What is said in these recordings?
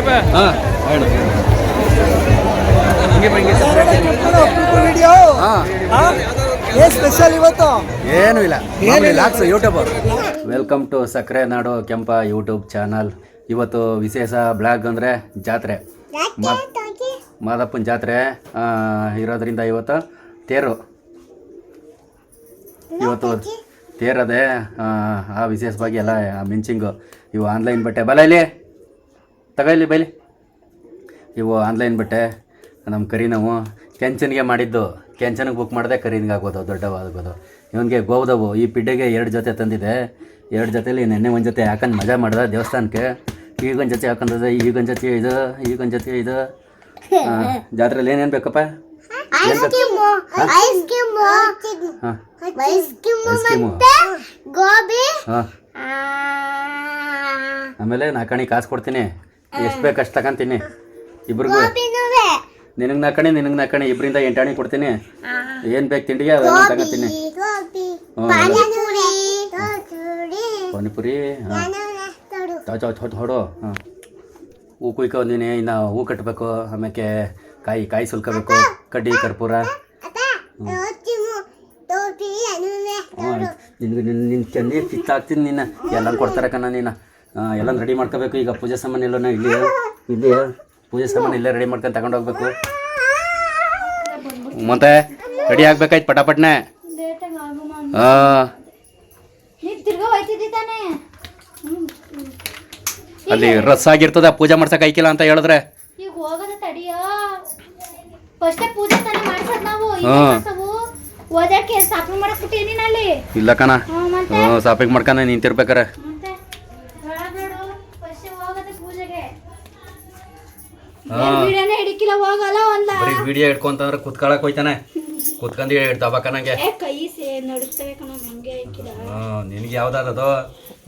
ಹಾಂ ಹೇಳು. ಏನ್ ಸ್ಪೆಷಲ್ ಇವತ್ತು? ಏನೂ ಇಲ್ಲ. ಏನಿಲ್ಲ. ಲಾಕ್ಸ್ ಯೂಟ್ಯೂಬರ್ ವೆಲ್ಕಮ್ ಟು ಸಕ್ಕರೆ ನಾಡು ಕೆಂಪ ಯೂಟ್ಯೂಬ್ ಚಾನಲ್ ಇವತ್ತು ವಿಶೇಷ ಬ್ಲಾಗ್ ಅಂದರೆ ಜಾತ್ರೆ. ಮಾ- ಮಾದಪ್ಪನ ಜಾತ್ರೆ ಆ, ಇರೋದ್ರಿಂದ ಇವತ್ತು ತೇರು. ಇವತ್ತು ತೇರದೆ ಆ, ಆ ವಿಶೇಷವಾಗಿ ಎಲ್ಲ ಮಿಂಚಿಂಗು. ಇವು ಆನ್ಲೈನ್ ಬಟ್ಟೆ ಬಲ ಇಲ್ಲಿ ತಗೋ ಇಲ್ಲಿ ಬೈಲಿ. ಇವು ಆನ್ಲೈನ್ ಬಿಟ್ಟೆ. ನಮ್ಮ ಕರಿನವು ಕೆಂಚನ್ಗೆ ಮಾಡಿದ್ದು. ಕೆಂಚನಿಗೆ ಬುಕ್ ಮಾಡಿದೆ ಕರೀನ್ಗೆ ಆಗೋದು ದೊಡ್ಡವಾಗ್ಬೋದು ಇವನಿಗೆ ಗೋದವು ಈ ಪಿಡ್ಡೆಗೆ ಎರಡು ಜೊತೆ ತಂದಿದೆ. ಎರಡು ಜೊತೆಲಿ ನೆನ್ನೆ ಒಂದು ಜೊತೆ ಹಾಕೊಂಡು ಮಜಾ ಮಾಡ್ದೆ ದೇವಸ್ಥಾನಕ್ಕೆ. ಈಗೊಂದು ಜೊತೆ ಹಾಕೊಂಡದೆ ಈಗೊಂದು ಜೊತೆ ಇದು ಈಗೊಂದು ಜೊತೆ ಇದು. ಜಾತ್ರೆಯಲ್ಲಿ ಜಾತ್ರೆಲಿ ಏನೇನು ಬೇಕಪ್ಪ? ಆಮೇಲೆ ನಾಲ್ಕಣಿ ಕಾಸು ಕೊಡ್ತೀನಿ. ಎಷ್ಟು ಬೇಕು ಅಷ್ಟು ತಗೊಂತೀನಿ. ಇಬ್ರಿಗೂ. ನಿನಗೆ ನಾಲ್ಕಣಿ ನಿನಗೆ ನಾಲ್ಕಣಿ ಇಬ್ಬರಿಂದ ಎಂಟಾಣಿ ಕೊಡ್ತೀನಿ. ಏನು ಬೇಕು ತಿಂಡಿಗೆ ಅದನ್ನು ತಗೋತೀನಿ. ಪಾನಿಪುರಿ ಹೊಡು ಹಾಂ. ಹೂ ಕುಯ್ಕೊಂದಿನಿ ಇನ್ನು ಹೂ ಕಟ್ಟಬೇಕು ಆಮೇಲೆ ಕಾಯಿ ಕಾಯಿ ಸುಲ್ಕೋಬೇಕು. ಕಡ್ಡಿ ಕರ್ಪೂರ. ನಿನ್ಗೆ ನಿನ್ನ ನಿನ್ನ ಚೆನ್ನಿ ಕಿತ್ತಾಕ್ತೀನಿ ನಿನ್ನ ಎಲ್ಲ ಕೊಡ್ತಾರೆ ಕಣ್ಣ ನೀನು. ಎಲ್ಲ ರೆಡಿ ಮಾಡ್ಕೋಬೇಕು. ಈಗ ಪೂಜೆ ಸಾಮಾನು ಎಲ್ಲ ಇಲ್ಲಿ ಇಲ್ಲಿ ಪೂಜೆ ಸಾಮಾನು ಇಲ್ಲೇ ರೆಡಿ ಮಾಡ್ಕೊಂಡು ತಗೊಂಡು ಹೋಗ್ಬೇಕು. ಮತ್ತೆ ರೆಡಿ ಆಗ್ಬೇಕಾಯ್ತು ಪಟಾಪಟ್ನೆ. ಹಾಂ ಅಲ್ಲಿ ರಸ್ ಆಗಿರ್ತದ ಪೂಜೆ ಮಾಡ್ಸಕ್ ಐಕಿಲ್ಲ ಅಂತ ಹೇಳಿದ್ರೆ. ಇಲ್ಲ ಕಣ. ಶಾಪಿಂಗ್ ಮಾಡ್ಕೊಂಡ ನಿಂತಿರ್ಬೇಕಾರೆ ಮತ್ತೆ ಬೇಡ ಫಸ್ಟ್ ಹೋಗೋದ ಪೂಜೆಗೆ ಹಾ. ವಿಡಿಯೋನೇ ಹಿಡಿಕಿಲ್ಲ ಹೋಗಲ್ಲ ಒಂದ. ಬರೀ ವಿಡಿಯೋ ಕುತ್ಕೊಳಕ್ ಹೋಯ್ತಾನೆ. ಕುತ್ಕೊಂಡು ದಬಾಕ ನಂಗೆ. ಕೈ ಸೇ ನಡುಸ್ತವೆ ಕಣ ಹಂಗೆ ಐಕಿಲ್ಲ ಹ್ಞೂ ನಿನ್ಗೆ ಯಾವ್ದಾದದು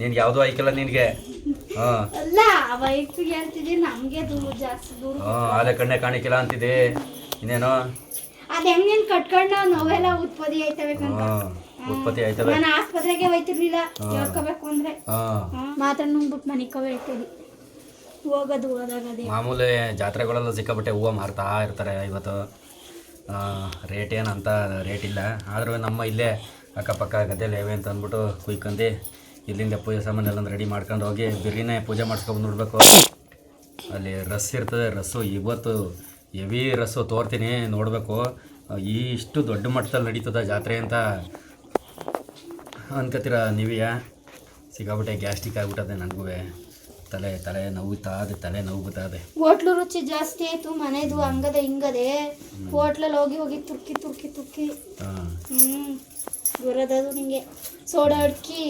ನಿನ್ಗೆ ಯಾವ್ದು ಐಕಿಲ್ಲ ನಿನಗೆ. ಹಾಂ. ಅಲ್ಲ ವೈಫಿಗೆ ಹೇಳ್ತಿದ್ದಿ ನಮ್ಗೆ ದೂರ ಜಾಸ್ತಿ ದೂರ ಹ್ಞೂ ಆಲೆ ಕಣ್ಣೆ ಕಾಣಿಕಿಲ್ಲ ಅಂತಿದ್ದೆ. ಇನ್ನೇನು? ಅದು ಹೆಂಗ್ ನೀನ್ ಕಟ್ಕೊಂಡು? ನೋವೆಲ್ಲ ಉತ್ಪತ್ತಿ ಆಯ್ತವೆ ಉತ್ಪತ್ತಿ ಆಯ್ತವೆ ನಾನು ಆಸ್ಪತ್ರೆಗೆ ಹೋಯ್ತಿರ್ಲಿಲ್ಲ ಹೇಳ್ಕೋಬೇಕು ಅಂದ್ರೆ. ಮಾತ್ರ ನುಂಗ್ಬಿಟ್ಟು ಹೇಳ್ತಿದ್ದಿ ಹೋಗೋದು ಮಾಮೂಲಿ ಜಾತ್ರೆಗಳೆಲ್ಲ ಸಿಕ್ಕಾಪಟ್ಟೆ ಹೂವು ಮಾರ್ತಾ ಇರ್ತಾರೆ. ಇವತ್ತು ರೇಟ್ ಏನಂತ ರೇಟ್ ಇಲ್ಲ. ಆದರೂ ನಮ್ಮ ಇಲ್ಲೇ ಅಕ್ಕಪಕ್ಕ ಗದ್ದೆಯಲ್ಲಿ ಹೇವೆ ಅಂತ ಅಂದ್ಬಿಟ್ಟು ಕುಯ್ಕೊಂಡು ಇಲ್ಲಿಂದ ಪೂಜೆ ಸಾಮಾನೆಲ್ಲ ರೆಡಿ ಮಾಡ್ಕೊಂಡು ಹೋಗಿ ಬಿರಿನೇ ಪೂಜೆ ಮಾಡಿಸ್ಕೊಂಡು ನೋಡಬೇಕು ಅಲ್ಲಿ ರಸ್ ಇರ್ತದೆ, ರಸ್ಸು. ಇವತ್ತು ಹೆವಿ ರಸ್ಸು ತೋರ್ತೀನಿ, ನೋಡಬೇಕು. ಇಷ್ಟು ದೊಡ್ಡ ಮಟ್ಟದಲ್ಲಿ ನಡೀತದೆ ಜಾತ್ರೆ ಅಂತ ಅನ್ಕೋತೀರ ನೀವೇ ಸಿಕ್ಕಾಬಿಟ್ಟೆ ಗ್ಯಾಸ್ಟಿಕ್ ಆಗ್ಬಿಟ್ಟದೆ ನನಗೂ ತಲೆ ತಲೆ ನೋವುತ್ತಾ ಇದೆ ತಲೆ ನೋವು ಹೋಟ್ಲು ರುಚಿ ಜಾಸ್ತಿ ಆಯ್ತು ಮನೆದು ಹಂಗದೆ ಹಿಂಗದೆ ಹೋಟ್ಲಲ್ಲಿ ಹೋಗಿ ಹೋಗಿ ತುರ್ಕಿ ತುರ್ಕಿ ತುರ್ಕಿ. ಹ್ಮ್. ಬರೋದದು ನಿಂಗೆ. ಸೋಡಾ ಅಡ್ಕಿ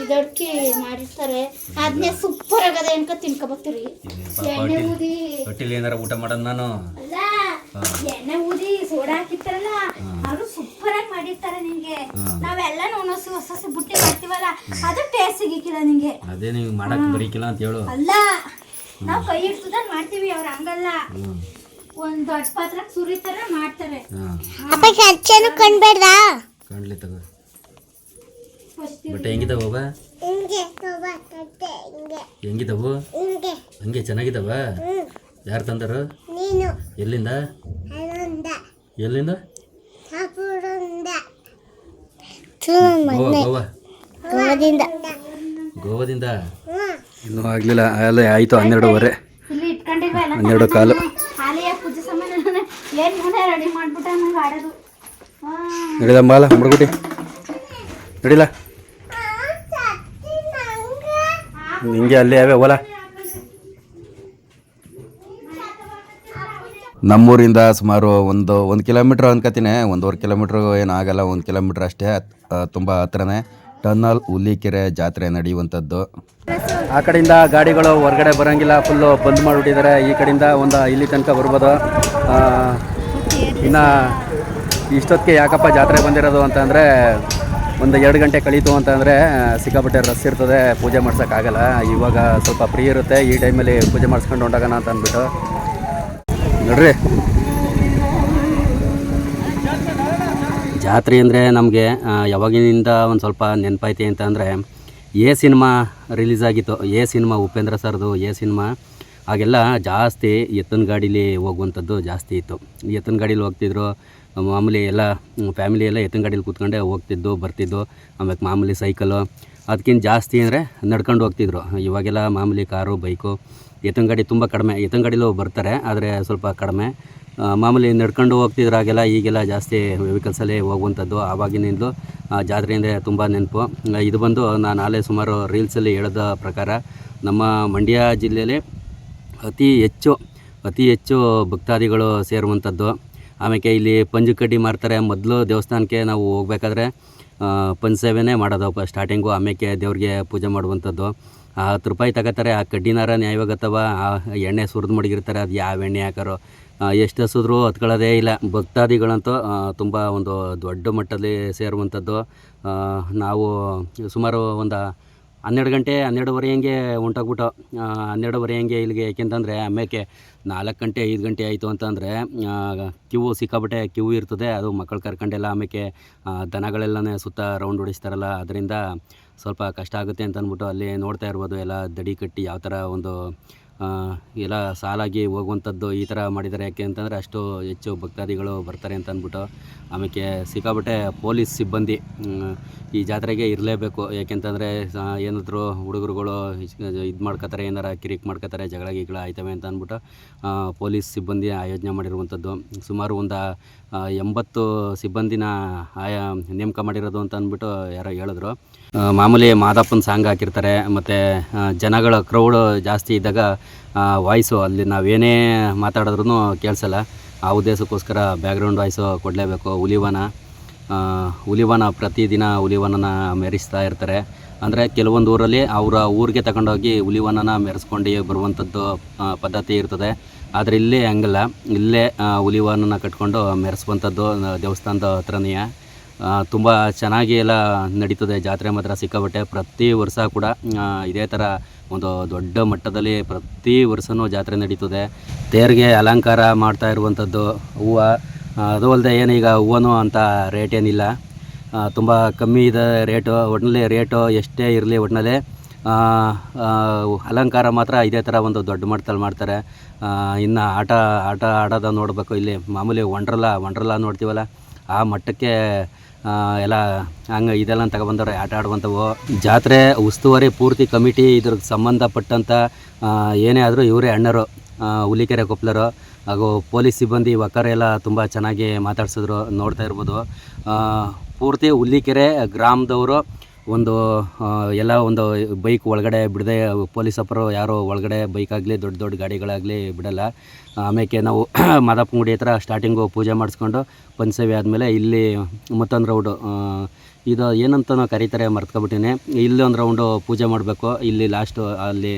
ಇದು ಅಡ್ಕಿ ಮಾಡಿರ್ತಾರೆ. ಅದನ್ನೇ ಸೂಪರ್ ಆಗದೆ ಅನ್ಕ ತಿನ್ಕೋಬತ್ತೀರಿ ಹೊಟ್ಟಿಲಿ ಏನಾರ ಊಟ ಮಾಡೋದು ನಾನು? ಎಣ್ಣೆ ಊದಿ ಸೋಡಾ ಹಾಕಿರ್ತಾರಲ್ಲ ಅವರು ಸೂಪರ್ ಆಗಿ ಮಾಡಿರ್ತಾರೆ ನಿಂಗೆ. ನಾವೆಲ್ಲ ಹೊಸ ಹೊಸ ಬುಟ್ಟಿ ಮಾಡ್ತೀವಲ್ಲ ಅದು ಟೇಸ್ಟ್ ಸಿಗಿಕ್ಕಿಲ್ಲ ನಿಂಗೆ. ಅದೇ ನೀವು ಮಾಡಕ್ ಬರೀಕಿಲ್ಲ ಅಂತ ಹೇಳು. ಅಲ್ಲ ನಾವು ಕೈ ಇಡ್ತದ ಮಾಡ್ತೀವಿ ಅವ್ರ ಹಂಗಲ್ಲ. ಒಂದ್ ದೊಡ್ಡ ಪಾತ್ರ ಸುರಿತಾರ ಮಾಡ್ತಾರೆ. ಅಪ್ಪ ಖರ್ಚನು ಕಣ್ಬೇಡ ಕಣ್ಲಿ ತಗೋ. ಬಟ್ಟೆ ಹೆಂಗಿದಾವ ಅವ? ಹೆಂಗಿದಾವು? ಹಂಗೆ. ಚೆನ್ನಾಗಿದಾವ? ಯಾರು ತಂದರು? ನೀನು. ಎಲ್ಲಿಂದ? ಎಲ್ಲಿಂದ? ಗೋವಾದಿಂದ. ಇನ್ನೂ ಆಗಲಿಲ್ಲ ಅಲ್ಲೇ ಆಯಿತು ಹನ್ನೆರಡುವರೆ. ಹನ್ನೆರಡು ಕಾಲು. ಹಾಲಿಯ ಪೂಜೆ ಸಾಮಾನು ಏನ್ ಮನೆ ರೆಡಿ ಮಾಡ್ಬಿಟ್ಟ ನಂಗೆ ಆಡೋದು. ಹಾ. ನಡಿದ ಬಾಲ ಹುಡುಗುಟಿ ನಡಿಲ್ಲ ನಿಂಗೆ. ಅಲ್ಲಿ ಅವೇ ಓಲ ನಮ್ಮೂರಿಂದ ಸುಮಾರು ಒಂದು ಒಂದು ಕಿಲೋಮೀಟ್ರ್ ಅನ್ಕೋತೀನಿ ಒಂದೂವರೆ ಕಿಲೋಮೀಟ್ರ್ ಏನು ಆಗಲ್ಲ, ಒಂದು ಕಿಲೋಮೀಟ್ರ್ ಅಷ್ಟೇ ತುಂಬ ಹತ್ರನೇ ಟನ್ನಲ್ ಹುಲಿಕೆರೆ ಜಾತ್ರೆ ನಡೆಯುವಂಥದ್ದು. ಆ ಕಡೆಯಿಂದ ಗಾಡಿಗಳು ಹೊರಗಡೆ ಬರೋಂಗಿಲ್ಲ ಫುಲ್ಲು ಬಂದ್ ಮಾಡಿಬಿಟ್ಟಿದ್ದಾರೆ. ಈ ಕಡೆಯಿಂದ ಒಂದು ಇಲ್ಲಿ ತನಕ ಬರ್ಬೋದು. ಇನ್ನು ಇಷ್ಟೊತ್ತಿಗೆ ಯಾಕಪ್ಪ ಜಾತ್ರೆ ಬಂದಿರೋದು ಅಂತಂದರೆ ಒಂದು ಎರಡು ಗಂಟೆ ಕಳೀತು ಅಂತಂದರೆ ಸಿಕ್ಕಾಪಟ್ಟೆ ರಸ್ ಇರ್ತದೆ, ಪೂಜೆ ಮಾಡ್ಸೋಕ್ಕಾಗಲ್ಲ. ಇವಾಗ ಸ್ವಲ್ಪ ಫ್ರೀ ಇರುತ್ತೆ, ಈ ಟೈಮಲ್ಲಿ ಪೂಜೆ ಮಾಡಿಸ್ಕೊಂಡು ಹೊಂಡಾಗಣ ಅಂತ ಅಂದ್ಬಿಟ್ಟು. ನೋಡ್ರಿ. ಜಾತ್ರೆ ಅಂದರೆ ನಮಗೆ ಯಾವಾಗಿನಿಂದ ಒಂದು ಸ್ವಲ್ಪ ನೆನಪೈತಿ ಅಂತಂದರೆ ಎ ಸಿನಿಮಾ ರಿಲೀಸ್ ಆಗಿತ್ತು. ಎ ಸಿನಿಮಾ ಉಪೇಂದ್ರ ಸರ್ದು ಎ ಸಿನಿಮಾ ಆಗೆಲ್ಲ ಜಾಸ್ತಿ ಎತ್ತಿನ ಗಾಡೀಲಿ ಹೋಗುವಂಥದ್ದು ಜಾಸ್ತಿ ಇತ್ತು. ಎತ್ತಿನ ಗಾಡೀಲಿ ಹೋಗ್ತಿದ್ರು, ಮಾಮೂಲಿ ಎಲ್ಲ ಫ್ಯಾಮಿಲಿ ಎಲ್ಲ ಎತ್ತಿನ ಗಾಡೀಲಿ ಕೂತ್ಕೊಂಡೆ ಹೋಗ್ತಿದ್ದು, ಬರ್ತಿದ್ದು ಆಮೇಲೆ ಮಾಮೂಲಿ ಸೈಕಲು ಅದಕ್ಕಿಂತ ಜಾಸ್ತಿ ಅಂದರೆ ನಡ್ಕೊಂಡು ಹೋಗ್ತಿದ್ರು. ಇವಾಗೆಲ್ಲ ಮಾಮೂಲಿ ಕಾರು, ಬೈಕು ಎತ್ತಿನ ಗಾಡಿ ತುಂಬ ಕಡಿಮೆ, ಎತ್ತಂಗಡಿಲೂ ಬರ್ತಾರೆ, ಆದರೆ ಸ್ವಲ್ಪ ಕಡಿಮೆ. ಮಾಮೂಲಿ ನಡ್ಕೊಂಡು ಹೋಗ್ತಿದ್ರಾಗೆಲ್ಲ ಈಗೆಲ್ಲ ಜಾಸ್ತಿ ವೆಹಿಕಲ್ಸಲ್ಲೇ ಹೋಗುವಂಥದ್ದು ಆವಾಗಿನಿಂದಲೂ ಜಾತ್ರೆ ಅಂದರೆ ತುಂಬ ನೆನಪು. ಇದು ಬಂದು ನಾನು ಆಲೇ ಸುಮಾರು ರೀಲ್ಸಲ್ಲಿ ಹೇಳಿದ ಪ್ರಕಾರ, ನಮ್ಮ ಮಂಡ್ಯ ಜಿಲ್ಲೆಯಲ್ಲಿ ಅತಿ ಹೆಚ್ಚು ಅತಿ ಹೆಚ್ಚು ಭಕ್ತಾದಿಗಳು ಸೇರುವಂಥದ್ದು. ಆಮೇಲೆ ಇಲ್ಲಿ ಪಂಜು ಕಡ್ಡಿ ಮಾರ್ತಾರೆ ಮೊದಲು ದೇವಸ್ಥಾನಕ್ಕೆ ನಾವು ಹೋಗ್ಬೇಕಾದ್ರೆ ಪಂಚ ಸೇವೆನೇ ಮಾಡೋದು ಸ್ಟಾರ್ಟಿಂಗು ಆಮೇಲೆ ದೇವ್ರಿಗೆ ಪೂಜೆ ಮಾಡುವಂಥದ್ದು. ಆ ಹತ್ತು ರೂಪಾಯಿ ತಗೋತಾರೆ, ಆ ಕಡ್ಡಿನಾರ ನ್ಯಾಯವಾಗತ್ತವ ಆ ಎಣ್ಣೆ ಸುರಿದು ಮಡಗಿರ್ತಾರೆ, ಅದು ಯಾವ ಎಣ್ಣೆ ಹಾಕಾರೋ ಎಷ್ಟು ಹಸಿದ್ರು ಹತ್ಕೊಳ್ಳೋದೇ ಇಲ್ಲ. ಭಕ್ತಾದಿಗಳಂತೂ ತುಂಬ ಒಂದು ದೊಡ್ಡ ಮಟ್ಟದಲ್ಲಿ ಸೇರುವಂಥದ್ದು. ನಾವು ಸುಮಾರು ಒಂದು ಹನ್ನೆರಡು ಗಂಟೆ ಹನ್ನೆರಡುವರೆ ಹಂಗೆ ಹೊಂಟೋಗ್ಬಿಟ್ಟು ಹನ್ನೆರಡುವರೆ ಹಂಗೆ ಇಲ್ಲಿಗೆ ಏಕೆಂತಂದರೆ ಆಮೇಲೆ ನಾಲ್ಕು ಗಂಟೆ, ಐದು ಗಂಟೆ ಆಯಿತು ಅಂತಂದರೆ ಕ್ಯೂ ಸಿಕ್ಕಾಬಿಟ್ಟೆ ಕ್ಯೂ ಇರ್ತದೆ. ಅದು ಮಕ್ಕಳು ಕರ್ಕೊಂಡೆಲ್ಲ ಆಮೇಲೆ ದನಗಳೆಲ್ಲನೇ ಸುತ್ತ ರೌಂಡ್ ಹೊಡಿಸ್ತಾರಲ್ಲ, ಅದರಿಂದ ಸ್ವಲ್ಪ ಕಷ್ಟ ಆಗುತ್ತೆ ಅಂತ ಅಂದ್ಬಿಟ್ಟು ಅಲ್ಲಿ ನೋಡ್ತಾ ಇರ್ಬೋದು. ಎಲ್ಲ ದಡಿ ಕಟ್ಟಿ ಯಾವ ಥರ ಒಂದು ಎಲ್ಲ ಸಾಲಾಗಿ ಹೋಗುವಂಥದ್ದು ಈ ಥರ ಮಾಡಿದ್ದಾರೆ. ಯಾಕೆ ಅಂತಂದರೆ ಅಷ್ಟು ಹೆಚ್ಚು ಭಕ್ತಾದಿಗಳು ಬರ್ತಾರೆ ಅಂತ ಅಂದ್ಬಿಟ್ಟು ಆಮೇಲೆ ಸಿಕ್ಕಾಪಟ್ಟೆ ಪೊಲೀಸ್ ಸಿಬ್ಬಂದಿ ಈ ಜಾತ್ರೆಗೆ ಇರಲೇಬೇಕು. ಯಾಕೆಂತಂದರೆ ಏನಾದರೂ ಹುಡುಗರುಗಳು ಇದು ಮಾಡ್ಕೋತಾರೆ ಏನಾರ ಕಿರಿಕ್ ಮಾಡ್ಕೋತಾರೆ ಜಗಳ ಗಿಗಳ ಆಯ್ತವೆ ಅಂತ ಅಂದ್ಬಿಟ್ಟು ಪೊಲೀಸ್ ಸಿಬ್ಬಂದಿ ಆಯೋಜನೆ ಮಾಡಿರುವಂಥದ್ದು. ಸುಮಾರು ಒಂದು ಎಂಬತ್ತು ಸಿಬ್ಬಂದಿನ ಆಯಾ ನೇಮಕ ಮಾಡಿರೋದು ಅಂತ ಅಂದ್ಬಿಟ್ಟು ಯಾರೋ ಹೇಳಿದ್ರು. ಮಾಮೂಲಿ ಮಾದಪ್ಪನ ಸಾಂಗ್ ಹಾಕಿರ್ತಾರೆ, ಮತ್ತು ಜನಗಳ ಕ್ರೌಡ್ ಜಾಸ್ತಿ ಇದ್ದಾಗ ವಾಯ್ಸು ಅಲ್ಲಿ ನಾವೇನೇ ಮಾತಾಡಿದ್ರೂ ಕೇಳಿಸಲ್ಲ. ಆ ಉದ್ದೇಶಕ್ಕೋಸ್ಕರ ಬ್ಯಾಕ್ಗ್ರೌಂಡ್ ವಾಯ್ಸು ಕೊಡಲೇಬೇಕು, ಹುಲಿವನ. ಹುಲಿವನ ಪ್ರತಿದಿನ ಹುಲಿವನನ ಮೆರೆಸ್ತಾ ಇರ್ತಾರೆ. ಅಂದರೆ ಕೆಲವೊಂದು ಊರಲ್ಲಿ ಅವರ ಊರಿಗೆ ತಗೊಂಡೋಗಿ ಹುಲಿವನನ ಮೆರೆಸ್ಕೊಂಡು ಬರುವಂಥದ್ದು ಪದ್ಧತಿ ಇರ್ತದೆ. ಆದರೆ ಇಲ್ಲೇ ಹಂಗಲ್ಲ. ಇಲ್ಲೇ ಹುಲಿವನನ ಕಟ್ಕೊಂಡು ಮೆರೆಸುವಂಥದ್ದು ದೇವಸ್ಥಾನದ ಹತ್ರನೇ. ತುಂಬ ಚೆನ್ನಾಗಿ ಎಲ್ಲ ನಡೀತದೆ. ಜಾತ್ರೆ ಮಾತ್ರ ಸಿಕ್ಕಾಬಟ್ಟೆ ಪ್ರತಿ ವರ್ಷ ಕೂಡ ಇದೇ ಥರ ಒಂದು ದೊಡ್ಡ ಮಟ್ಟದಲ್ಲಿ ಪ್ರತಿ ವರ್ಷವೂ ಜಾತ್ರೆ ನಡೀತದೆ. ತೇರಿಗೆ ಅಲಂಕಾರ ಮಾಡ್ತಾ ಇರುವಂಥದ್ದು, ಹೂವು. ಅದು ಅಲ್ಲದೆ ಏನೀಗ ಹೂವನು ಅಂತ ರೇಟ್ ಏನಿಲ್ಲ. ತುಂಬ ಕಮ್ಮಿ ಇದೆ ರೇಟು. ಒಟ್ಟಿನಲ್ಲಿ ರೇಟು ಎಷ್ಟೇ ಇರಲಿ ಒಟ್ಟಿನಲ್ಲಿ ಅಲಂಕಾರ ಮಾತ್ರ ಇದೇ ಥರ ಒಂದು ದೊಡ್ಡ ಮಟ್ಟದಲ್ಲಿ ಮಾಡ್ತಾರೆ. ಇನ್ನು ಆಟ ಆಟ ಆಡೋದ ನೋಡಬೇಕು ಇಲ್ಲಿ. ಮಾಮೂಲಿ ವಂಡ್ರಲ್ಲ ವಂಡ್ರಲ್ಲ ನೋಡ್ತೀವಲ್ಲ, ಆ ಮಟ್ಟಕ್ಕೆ ಎಲ್ಲ ಹಂಗೆ ಇದೆಲ್ಲ ತಗೊಬಂದವ್ರೆ, ಆಟ ಆಡುವಂಥವು. ಜಾತ್ರೆ ಉಸ್ತುವಾರಿ ಪೂರ್ತಿ ಕಮಿಟಿ ಇದ್ರ ಸಂಬಂಧಪಟ್ಟಂಥ ಏನೇ ಆದರೂ ಇವರೇ ಅಣ್ಣರು ಹುಲಿಕೆರೆ ಕೊಪ್ಪಲರು ಹಾಗೂ ಪೊಲೀಸ್ ಸಿಬ್ಬಂದಿ ವಕರೆಲ್ಲ ತುಂಬ ಚೆನ್ನಾಗಿ ಮಾತಾಡ್ಸಿದ್ರು, ನೋಡ್ತಾ ಇರ್ಬೋದು. ಪೂರ್ತಿ ಹುಲಿಕೆರೆ ಗ್ರಾಮದವರು ಒಂದು ಎಲ್ಲ ಒಂದು ಬೈಕ್ ಒಳಗಡೆ ಬಿಡದೆ ಪೊಲೀಸಪ್ಪರು ಯಾರೋ ಒಳಗಡೆ ಆಗಲಿ, ದೊಡ್ಡ ದೊಡ್ಡ ಗಾಡಿಗಳಾಗಲಿ ಬಿಡಲ್ಲ. ಆಮೇಲೆ ನಾವು ಮಾದಪ್ಪಂಗುಡಿ ಹತ್ರ ಸ್ಟಾರ್ಟಿಂಗು ಪೂಜೆ ಮಾಡಿಸ್ಕೊಂಡು ಪಂಚಸೇವೆ ಆದಮೇಲೆ ಇಲ್ಲಿ ಮತ್ತೊಂದು ರೌಂಡು ಇದು ಏನಂತ ನಾವು ಕರೀತಾರೆ ಮರ್ತ್ಕೊಬಿಟ್ಟಿನಿ. ಇಲ್ಲಿ ಒಂದು ರೌಂಡು ಪೂಜೆ ಮಾಡಬೇಕು. ಇಲ್ಲಿ ಲಾಸ್ಟು ಅಲ್ಲಿ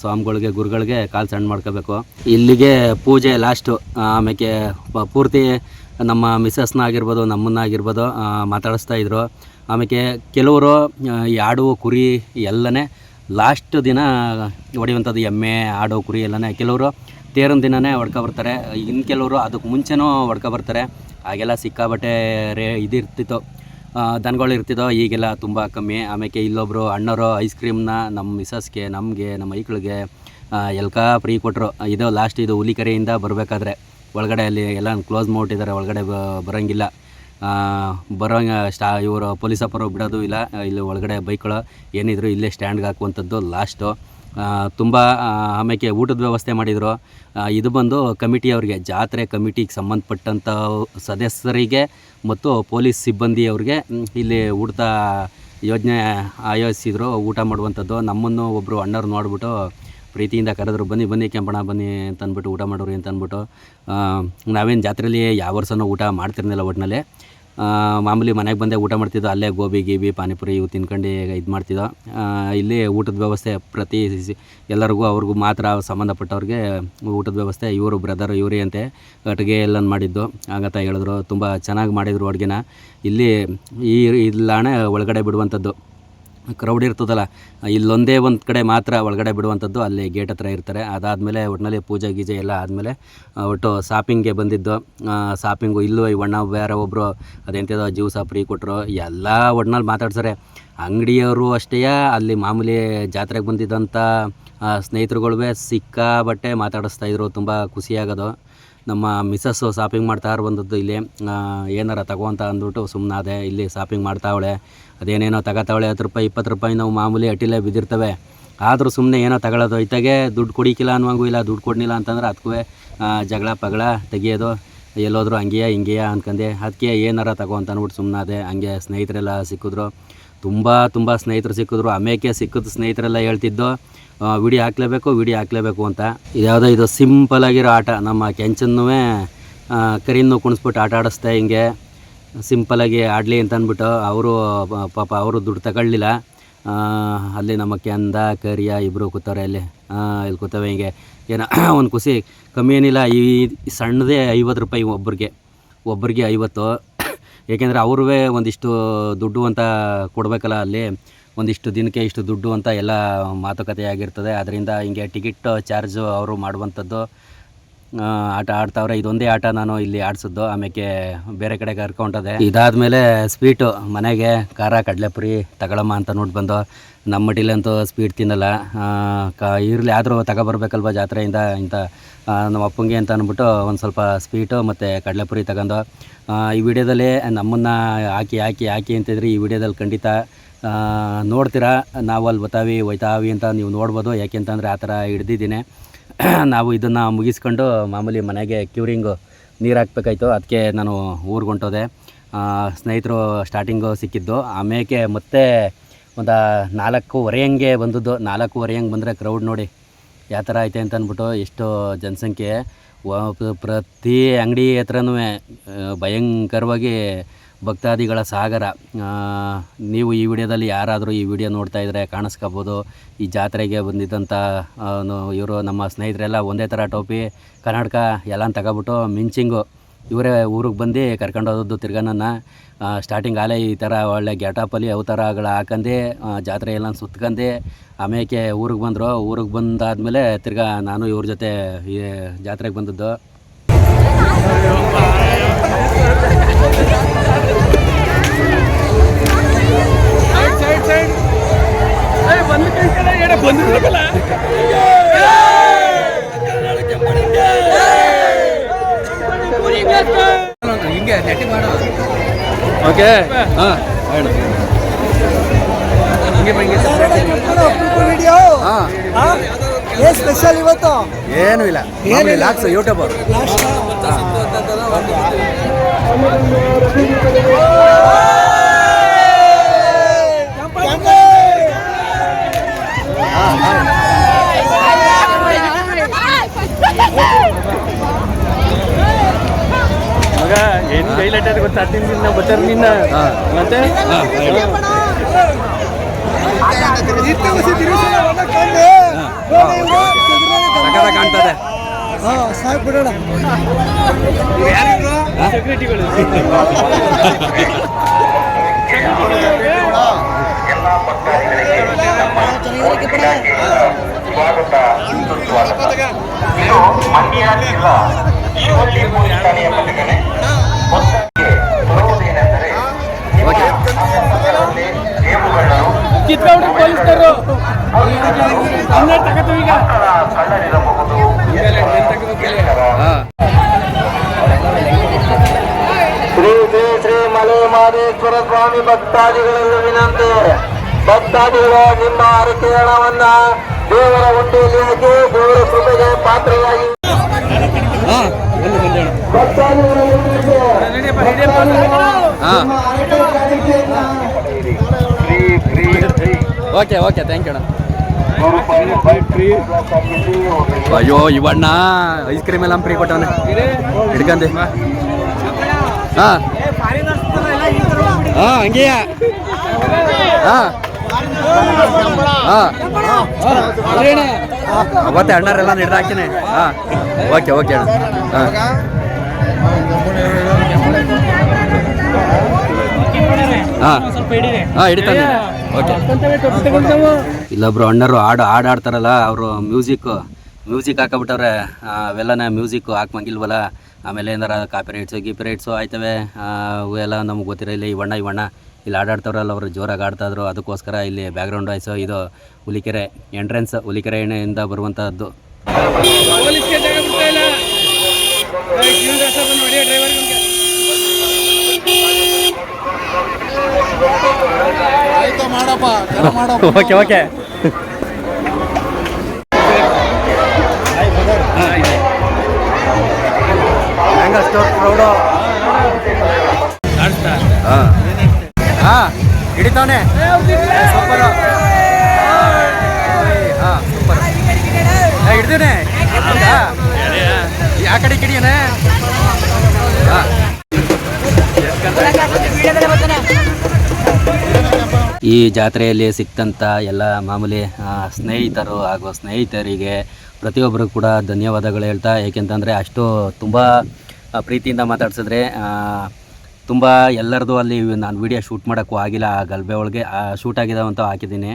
ಸ್ವಾಮಿಗಳಿಗೆ, ಗುರುಗಳಿಗೆ ಕಾಲು ಸಣ್ಣ ಮಾಡ್ಕೋಬೇಕು. ಇಲ್ಲಿಗೆ ಪೂಜೆ ಲಾಸ್ಟು ಆಮೇಲೆ ಪೂರ್ತಿ ನಮ್ಮ ಮಿಸ್ಸಸ್ನ ಆಗಿರ್ಬೋದು, ನಮ್ಮನ್ನ ಆಗಿರ್ಬೋದು ಮಾತಾಡಿಸ್ತಾ ಇದ್ರು. ಆಮೇಲೆ ಕೆಲವರು ಆಡು ಕುರಿ ಎಲ್ಲನೇ ಲಾಸ್ಟ್ ದಿನ ಹೊಡೆಯುವಂಥದ್ದು ಎಮ್ಮೆ ಆಡು ಕುರಿ ಎಲ್ಲನೇ ಕೆಲವರು ತೇರಿನ ದಿನನೇ ಹೊಡ್ಕೊ ಬರ್ತಾರೆ. ಇನ್ನು ಕೆಲವರು ಅದಕ್ಕೆ ಮುಂಚೆನೂ ಹೊಡ್ಕೊ ಬರ್ತಾರೆ. ಆಗೆಲ್ಲ ಸಿಕ್ಕಾಬಟ್ಟೆ ರೇ ಇದಿರ್ತಿತ್ತು. ದನಗಳು ಇರ್ತಿದ್ದೋ ಈಗೆಲ್ಲ ತುಂಬ ಕಮ್ಮಿ. ಆಮೇಲೆ ಇಲ್ಲೊಬ್ಬರು ಅಣ್ಣವರು ಐಸ್ ಕ್ರೀಮ್ನ ನಮ್ಮ ಮಿಸಸ್ಗೆ ನಮಗೆ, ನಮ್ಮ ಮೈಕ್ಳಿಗೆ ಎಲ್ಕ ಫ್ರೀ ಕೊಟ್ಟರು ಇದು ಲಾಸ್ಟ್ ಇದು ಹುಲಿಕೆರೆಯಿಂದ ಬರಬೇಕಾದ್ರೆ. ಒಳಗಡೆ ಅಲ್ಲಿ ಎಲ್ಲ ಕ್ಲೋಸ್ ಮಾಡಿಟ್ಟಿದ್ದಾರೆ ಒಳಗಡೆ ಬರೋಂಗಿಲ್ಲ. ಆ, ಬರೋಂಗ ಸ್ಟಾ ಇವರು ಪೊಲೀಸಪ್ಪರು ಬಿಡೋದು ಇಲ್ಲ. ಇಲ್ಲಿ ಒಳಗಡೆ ಬೈಕ್ಗಳು ಏನಿದ್ರು ಇಲ್ಲೇ ಸ್ಟ್ಯಾಂಡ್ಗೆ ಹಾಕುವಂಥದ್ದು ಲಾಸ್ಟು ತುಂಬ ಆಮೇಲೆ ಊಟದ ವ್ಯವಸ್ಥೆ ಮಾಡಿದರು. ಇದು ಬಂದು ಕಮಿಟಿಯವ್ರಿಗೆ ಜಾತ್ರೆ ಕಮಿಟಿಗೆ ಸಂಬಂಧಪಟ್ಟಂಥ ಸದಸ್ಯರಿಗೆ ಮತ್ತು ಪೊಲೀಸ್ ಸಿಬ್ಬಂದಿಯವ್ರಿಗೆ ಇಲ್ಲಿ ಊಟದ ಯೋಜನೆ ಆಯೋಜಿಸಿದ್ರು ಊಟ ಮಾಡುವಂಥದ್ದು. ನಮ್ಮನ್ನು ಒಬ್ಬರು ಅಣ್ಣರು ನೋಡ್ಬಿಟ್ಟು ಪ್ರೀತಿಯಿಂದ ಕರೆದ್ರು ಬನ್ನಿ ಬನ್ನಿ ಕೆಂಪಣ ಬನ್ನಿ ಅಂತಂದ್ಬಿಟ್ಟು ಊಟ ಮಾಡೋರಿ ಅಂತಂದ್ಬಿಟ್ಟು ನಾವೇನು ಜಾತ್ರೆಯಲ್ಲಿ ಯಾವ ವರ್ಷನೂ ಊಟ ಮಾಡ್ತಿರ್ಲಿಲ್ಲ ಒಟ್ಟಿನಲ್ಲಿ ಮಾಮೂಲಿ ಮನೆಗೆ ಬಂದೇ ಊಟ ಮಾಡ್ತಿದ್ದೋ, ಅಲ್ಲೇ ಗೋಬಿ, ಗೀಬಿ, ಪಾನಿಪುರಿ ಇವು ತಿನ್ಕೊಂಡು ಇದು ಮಾಡ್ತಿದ್ದೋ. ಇಲ್ಲಿ ಊಟದ ವ್ಯವಸ್ಥೆ ಪ್ರತಿ ಎಲ್ಲರಿಗೂ ಅವ್ರಿಗೂ ಮಾತ್ರ ಸಂಬಂಧಪಟ್ಟವ್ರಿಗೆ ಊಟದ ವ್ಯವಸ್ಥೆ, ಇವರು ಬ್ರದರ್ ಇವರೇ ಅಂತೆ ಅಡುಗೆ ಎಲ್ಲ ಮಾಡಿದ್ದು. ಆಗತ್ತ ಹೇಳಿದ್ರು, ತುಂಬ ಚೆನ್ನಾಗಿ ಮಾಡಿದರು ಅಡುಗೆನ. ಇಲ್ಲಿ ಈ ಇಲ್ಲಾಣೆ ಒಳಗಡೆ ಬಿಡುವಂಥದ್ದು ಕ್ರೌಡ್ ಇರ್ತದಲ್ಲ, ಇಲ್ಲೊಂದೇ ಒಂದು ಕಡೆ ಮಾತ್ರ ಒಳಗಡೆ ಬಿಡುವಂಥದ್ದು ಅಲ್ಲಿ ಗೇಟ್ ಹತ್ರ ಇರ್ತಾರೆ. ಅದಾದಮೇಲೆ ಒಟ್ಟಿನಲ್ಲಿ ಪೂಜೆ ಗೀಜೆ ಎಲ್ಲ ಆದಮೇಲೆ ಒಟ್ಟು ಶಾಪಿಂಗ್ಗೆ ಬಂದಿದ್ದು ಶಾಪಿಂಗು ಇಲ್ಲೂ ಈ ಒಣ್ಣ ಬೇರೆ ಒಬ್ಬರು ಅದೆಂಥದ್ದು ಜ್ಯೂಸ ಫ್ರೀ ಕೊಟ್ಟರು ಎಲ್ಲ ಒಟ್ನಲ್ಲಿ ಮಾತಾಡ್ತಾರೆ ಅಂಗಡಿಯವರು ಅಷ್ಟೇ, ಅಲ್ಲಿ ಮಾಮೂಲಿ ಜಾತ್ರೆಗೆ ಬಂದಿದ್ದಂಥ ಸ್ನೇಹಿತರುಗಳುವೆ ಸಿಕ್ಕಾಬಟ್ಟೆ ಮಾತಾಡಿಸ್ತಾ ಇದ್ರು, ತುಂಬ ಖುಷಿಯಾಗೋದು. ನಮ್ಮ ಮಿಸ್ಸಸ್ಸು ಶಾಪಿಂಗ್ ಮಾಡ್ತಾ ಬಂದದ್ದು ಇಲ್ಲಿ ಏನಾರ ತಗೋ ಅಂತ ಅಂದ್ಬಿಟ್ಟು ಸುಮ್ಮನಾದೆ ಇಲ್ಲಿ ಶಾಪಿಂಗ್ ಮಾಡ್ತಾವಳೆ. ಅದೇನೇನೋ ತಗೋತಾವಳೆ, ಹತ್ತು ರೂಪಾಯಿ, ಇಪ್ಪತ್ತು ರೂಪಾಯಿ ನಾವು ಮಾಮೂಲಿ ಅಟ್ಟಿಲೇ ಬಿದ್ದಿರ್ತವೆ. ಆದರೂ ಸುಮ್ಮನೆ ಏನೋ ತಗೊಳ್ಳೋದು ಇತ್ತಾಗೆ ದುಡ್ಡು ಕೊಡಿಕಿಲ್ಲ ಅನ್ನುವಂಗೂ ಇಲ್ಲ, ದುಡ್ಡು ಕೊಡಲಿಲ್ಲ ಅಂತಂದ್ರೆ ಅದಕ್ಕೂ ಜಗಳ, ಪಗಳ ತೆಗಿಯೋದು, ಎಲ್ಲೋದ್ರು ಹಂಗೆಯಾ, ಹಿಂಗೆಯಾ ಅನ್ಕಂದೆ. ಅದಕ್ಕೆ ಏನಾರ ತಗೋ ಅಂತ ಅಂದ್ಬಿಟ್ಟು ಸುಮ್ಮನಾದೆ ಹಂಗೆ ಸ್ನೇಹಿತರೆಲ್ಲ ಸಿಕ್ಕಿದ್ರು. ತುಂಬ ತುಂಬ ಸ್ನೇಹಿತರು ಸಿಕ್ಕಿದ್ರು. ಅಮೇಕೆ ಸಿಕ್ಕಿದ ಸ್ನೇಹಿತರೆಲ್ಲ ಹೇಳ್ತಿದ್ದು ವಿಡಿಯೋ ಹಾಕ್ಲೇಬೇಕು ವಿಡಿಯೋ ಹಾಕ್ಲೇಬೇಕು ಅಂತ. ಇದ್ಯಾವುದೋ ಇದು ಸಿಂಪಲ್ ಆಗಿರೋ ಆಟ. ನಮ್ಮ ಕೆಂಚನ್ನೂ ಕರಿಯನ್ನು ಕುಣಿಸ್ಬಿಟ್ಟು ಆಟ ಆಡಿಸ್ತಾ ಹಿಂಗೆ ಸಿಂಪಲಾಗಿ ಆಡಲಿ ಅಂತ ಅಂದ್ಬಿಟ್ಟು ಅವರು ಪಾಪ ಅವರು ದುಡ್ಡು ತಗೊಳ್ಳಿಲ್ಲ. ಅಲ್ಲಿ ನಮ್ಮ ಕೆಂದ, ಕರಿಯ ಇಬ್ಬರು ಕೂತಾರೆ ಅಲ್ಲಿ. ಇಲ್ಲಿ ಕೂತವೆ ಹಿಂಗೆ. ಏನೋ ಒಂದು ಖುಷಿ. ಕಮ್ಮಿ ಏನಿಲ್ಲ, ಈ ಸಣ್ಣದೇ ಐವತ್ತು ರೂಪಾಯಿ ಒಬ್ಬರಿಗೆ ಒಬ್ಬರಿಗೆ ಐವತ್ತು. ಏಕೆಂದರೆ ಅವ್ರೂ ಒಂದಿಷ್ಟು ದುಡ್ಡು ಅಂತ ಕೊಡಬೇಕಲ್ಲ ಅಲ್ಲಿ, ಒಂದಿಷ್ಟು ದಿನಕ್ಕೆ ಇಷ್ಟು ದುಡ್ಡು ಅಂತ ಎಲ್ಲ ಮಾತುಕತೆ ಆಗಿರ್ತದೆ ಅದರಿಂದ ಹಿಂಗೆ ಟಿಕೆಟ್ ಚಾರ್ಜು ಅವರು ಮಾಡುವಂಥದ್ದು ಆಟ ಆಡ್ತಾವ್ರೆ. ಇದೊಂದೇ ಆಟ ನಾನು ಇಲ್ಲಿ ಆಡ್ಸಿದ್ದು ಆಮೇಲೆ ಬೇರೆ ಕಡೆ ಕರ್ಕೊಂಡದೆ. ಇದಾದ್ಮೇಲೆ ಸ್ವೀಟು, ಮನೆಗೆ ಖಾರ, ಕಡಲೆಪುರಿ, ತಗೊಳಮ್ಮ ಅಂತ ನೋಡಿ ಬಂದು ನಮ್ಮ ಮಟ್ಟಿಲಂತೂ ಸ್ವೀಟ್ ತಿನ್ನಲ್ಲ. ಕ, ಇರಲಿ, ಆದರೂ ತಗೊಬರ್ಬೇಕಲ್ವ ಜಾತ್ರೆಯಿಂದ ಇಂಥ ನಮ್ಮ ಅಪ್ಪಂಗೆ ಅಂತ ಅಂದ್ಬಿಟ್ಟು ಒಂದು ಸ್ವಲ್ಪ ಸ್ವೀಟು ಮತ್ತು ಕಡಲೆಪುರಿ ತಗೊಂಡು ಈ ವಿಡಿಯೋದಲ್ಲಿ ನಮ್ಮನ್ನು ಹಾಕಿ ಹಾಕಿ ಹಾಕಿ ಅಂತಿದ್ರಿ ಈ ವಿಡಿಯೋದಲ್ಲಿ ಖಂಡಿತ ನೋಡ್ತೀರಾ. ನಾವು ಅಲ್ಲಿ ಬತ್ತಾವಿ ಒಯ್ತಾವಿ ಅಂತ ನೀವು ನೋಡ್ಬೋದು. ಯಾಕೆಂತಂದರೆ ಆ ಥರ ಹಿಡ್ದಿದ್ದೀನಿ. ನಾವು ಇದನ್ನು ಮುಗಿಸ್ಕೊಂಡು ಮಾಮೂಲಿ ಮನೆಗೆ ಕ್ಯೂರಿಂಗು ನೀರು ಹಾಕ್ಬೇಕಾಯ್ತು. ಅದಕ್ಕೆ ನಾನು ಊರಿಗೆ ಹೊಂಟೋದೆ. ಸ್ನೇಹಿತರು ಸ್ಟಾರ್ಟಿಂಗು ಸಿಕ್ಕಿದ್ದು. ಆಮೇಲೆ ಮತ್ತೆ ಒಂದು ನಾಲ್ಕೂವರೆ ಹಂಗೆ ಬಂದದ್ದು. ನಾಲ್ಕೂವರೆ ಹಂಗೆ ಬಂದರೆ ಕ್ರೌಡ್ ನೋಡಿ ಯಾವ ಥರ ಐತೆ ಅಂತ ಅಂದ್ಬಿಟ್ಟು ಎಷ್ಟು ಜನಸಂಖ್ಯೆ. ಪ್ರತಿ ಅಂಗಡಿ ಹತ್ರನೂ ಭಯಂಕರವಾಗಿ ಭಕ್ತಾದಿಗಳ ಸಾಗರ. ನೀವು ಈ ವಿಡಿಯೋದಲ್ಲಿ ಯಾರಾದರೂ ಈ ವಿಡಿಯೋ ನೋಡ್ತಾ ಇದ್ದರೆ ಕಾಣಿಸ್ಕೋಬೋದು. ಈ ಜಾತ್ರೆಗೆ ಬಂದಿದ್ದಂಥ ಇವರು ನಮ್ಮ ಸ್ನೇಹಿತರೆಲ್ಲ ಒಂದೇ ಥರ ಟೋಪಿ, ಕರ್ನಾಟಕ ಎಲ್ಲ ತಗೊಬಿಟ್ಟು ಮಿಂಚಿಂಗು. ಇವರೇ ಊರಿಗೆ ಬಂದು ಕರ್ಕೊಂಡು ಹೋದದ್ದು ತಿರ್ಗಾ ಸ್ಟಾರ್ಟಿಂಗ್ ಆಲೇ ಈ ಥರ ಒಳ್ಳೆ ಗ್ಯಾಟಪಲ್ಲಿ ಅವತಾರಗಳು ಹಾಕಂದು ಜಾತ್ರೆ ಎಲ್ಲ ಸುತ್ಕಂಡು ಆಮೇಲೆ ಊರಿಗೆ ಬಂದರು, ಊರಿಗೆ ಬಂದಾದಮೇಲೆ ತಿರ್ಗಾ ನಾನು ಇವ್ರ ಜೊತೆ ಈ ಜಾತ್ರೆಗೆ ಬಂದದ್ದು. ಓಕೆ ಹಾಂ ವಿಡಿಯೋ ಹಾಂ ಏನ್ ಸ್ಪೆಷಲ್ ಇವತ್ತು ಏನೂ ಇಲ್ಲ ಏನು ಇಲ್ಲ. ಯೂಟ್ಯೂಬ್ ಯೂಟ್ಯೂಬರ್ ಮಗ ಏನು ಹೈಲೈಟ್ ಅದು ಗೊತ್ತಾ ಹತ್ತು ನಿನ್ನ ಬರ್ತಾರೆ ನಿನ್ನ ಹಾಂ ಮತ್ತೆ ಸಾಕು ಬಿಡೋಣ. ಇದು ಮಂಡ್ಯ ಜಿಲ್ಲಾ ಪೊಲೀಸ್ ಠಾಣೆಯ ಮೊತ್ತಕ್ಕೆ ಬರುವುದೇನೆಂದರೆ ಅಕ್ಕಪಕ್ಕದಲ್ಲಿ ಸ್ವಾಮಿ ಭಕ್ತಾದಿಗಳಲ್ಲಿ ವಿನಂತಿ ಭಕ್ತಾದಿಗಳು, ನಿಮ್ಮ ಹರಕೆ ಹಣವನ್ನ ದೇವರ ಹುಂಡಿಯಲ್ಲಿ ಹಾಕಿ ದೇವರ ಕೃಪೆಗೆ ಪಾತ್ರರಾಗಿ ಓಕೆ ಓಕೆ ಥ್ಯಾಂಕ್ ಯು ಅಣ್ಣ. ಅಯ್ಯೋ, ಇವಣ್ಣ ಐಸ್ ಕ್ರೀಮ್ ಎಲ್ಲ ಫ್ರೀ ಕೊಟ್ಟವನೆ. ಹಿಡ್ಕಂದೆ ಹಾಂ. ಹಾಂ ಹಂಗೆಯ ಹಾಂ. ಅವತ್ತೆ ಅಣ್ಣರೆಲ್ಲ ಹಿಡ್ದು ಹಾಂ. ಓಕೆ ಓಕೆ ಅಣ್ಣ. ಹಾಂ. ಹಾಂ. ಹಿಡಿತಾನೆ ಓಕೆ. ಇಲ್ಲೊಬ್ರು ಅಣ್ಣರು ಹಾಡು ಹಾಡು ಆಡ್ತಾರಲ್ಲ ಅವರು ಮ್ಯೂಸಿಕ್ ಮ್ಯೂಸಿಕ್ ಹಾಕಬಿಟ್ಟವ್ರೆ ಅವೆಲ್ಲನೇ ಮ್ಯೂಸಿಕ್ ಹಾಕ್ಮಂಗಿಲ್ವಲ್ಲ. ಆಮೇಲೆ ಏನಾರ ಕಾಪಿ ರೈಟ್ಸು ಗೀಪಿ ರೈಟ್ಸು ಆಯ್ತವೆ. ಇವೆಲ್ಲ ಅವೆಲ್ಲ ನಮ್ಗೆ ಗೊತ್ತಿರೋ ಇಲ್ಲಿ ಇವಣ್ಣ ಇವಣ್ಣ ಇಲ್ಲಿ ಆಡಾಡ್ತವ್ರಲ್ಲ ಅವರು ಜೋರಾಗಿ ಆಡ್ತಾಯಿದ್ರು ಅದಕ್ಕೋಸ್ಕರ ಇಲ್ಲಿ ಬ್ಯಾಕ್ಗ್ರೌಂಡ್ ವಾಯ್ಸು ಇದು ಹುಲಿಕೆರೆ ಎಂಟ್ರೆನ್ಸ್ ಹುಲಿಕೆರೆ ಎಣ್ಣೆಯಿಂದ ಬರುವಂಥದ್ದು ಓಕೆ ಜಾಗ ಹಿಡಿತಾವನೆ ಸೂಪರ್. ಸೂಪರ್. ಹಿಡ್ದೇನೆ ಆ ಕಡೆ ಕಿಡಿಯನೆ ಈ ಜಾತ್ರೆಯಲ್ಲಿ ಸಿಕ್ತಂಥ ಎಲ್ಲ ಮಾಮೂಲಿ ಸ್ನೇಹಿತರು ಹಾಗೂ ಸ್ನೇಹಿತರಿಗೆ ಪ್ರತಿಯೊಬ್ಬರು ಕೂಡ ಧನ್ಯವಾದಗಳು ಹೇಳ್ತಾ, ಏಕೆಂತಂದರೆ ಅಷ್ಟು ತುಂಬ ಪ್ರೀತಿಯಿಂದ ಮಾತಾಡ್ಸಿದ್ರೆ ತುಂಬ ಎಲ್ಲರದು ಅಲ್ಲಿ ನಾನು ವೀಡಿಯೋ ಶೂಟ್ ಮಾಡೋಕ್ಕೂ ಆಗಿಲ್ಲ, ಆ ಗಲ್ಬೆ ಒಳಗೆ ಶೂಟ್ ಅಂತ ಹಾಕಿದ್ದೀನಿ.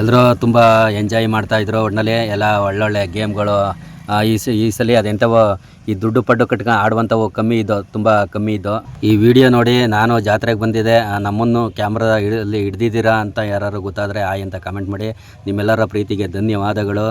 ಎಲ್ಲರೂ ತುಂಬ ಎಂಜಾಯ್ ಮಾಡ್ತಾಯಿದ್ರು ಒಟ್ಟಿನಲ್ಲಿ ಎಲ್ಲ ಒಳ್ಳೊಳ್ಳೆ ಗೇಮ್ಗಳು ಈ ಸ, ಈ ಸಲ ಅದೆಂಥವೋ ಈ ದುಡ್ಡು ಪಡ್ಡು ಕಟ್ಕೊಂಡು ಆಡುವಂಥವು ಕಮ್ಮಿ ಇದ್ದೋ, ತುಂಬ ಕಮ್ಮಿ ಇದ್ದೋ. ಈ ವಿಡಿಯೋ ನೋಡಿ ನಾನು ಜಾತ್ರೆಗೆ ಬಂದಿದೆ ನಮ್ಮನ್ನು ಕ್ಯಾಮ್ರಾ ಹಿಡ್ದಿದ್ದೀರಾ ಅಂತ ಯಾರು ಗೊತ್ತಾದರೆ ಆಯ್ ಅಂತ ಕಮೆಂಟ್ ಮಾಡಿ. ನಿಮ್ಮೆಲ್ಲರ ಪ್ರೀತಿಗೆ ಧನ್ಯವಾದಗಳು.